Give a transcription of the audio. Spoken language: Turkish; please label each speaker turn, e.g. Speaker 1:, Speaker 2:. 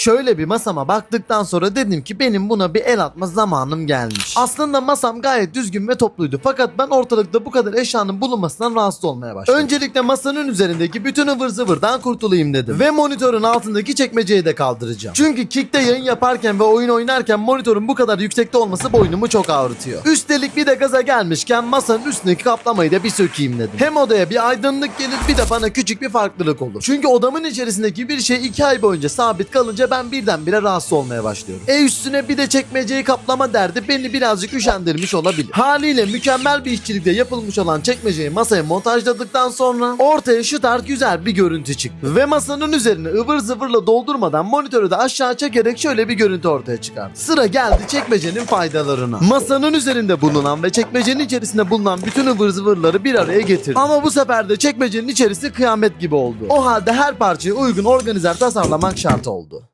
Speaker 1: Şöyle bir masama baktıktan sonra dedim ki benim buna bir el atma zamanım gelmiş. Aslında masam gayet düzgün ve topluydu fakat ben ortalıkta bu kadar eşyanın bulunmasından rahatsız olmaya başladım. Öncelikle masanın üzerindeki bütün ıvır zıvırdan kurtulayım dedim. Ve monitörün altındaki çekmeceyi de kaldıracağım. Çünkü Kick'te yayın yaparken ve oyun oynarken monitörün bu kadar yüksekte olması boynumu çok ağrıtıyor. Üstelik bir de gaza gelmişken masanın üstündeki kaplamayı da bir sökeyim dedim. Hem odaya bir aydınlık gelir bir de bana küçük bir farklılık olur. Çünkü odamın içerisindeki bir şey iki ay boyunca sabit kalınca ben birdenbire rahatsız olmaya başlıyorum. E üstüne bir de çekmeceyi kaplama derdi beni birazcık üşendirmiş olabilir. Haliyle mükemmel bir işçilikle yapılmış olan çekmeceyi masaya montajladıktan sonra ortaya şu tarz güzel bir görüntü çıktı. Ve masanın üzerine ıvır zıvırla doldurmadan monitörü de aşağı çekerek şöyle bir görüntü ortaya çıkardı. Sıra geldi çekmecenin faydalarına. Masanın üzerinde bulunan ve çekmecenin içerisinde bulunan bütün ıvır zıvırları bir araya getirdi. Ama bu sefer de çekmecenin içerisi kıyamet gibi oldu. O halde her parçaya uygun organizer tasarlamak şart oldu.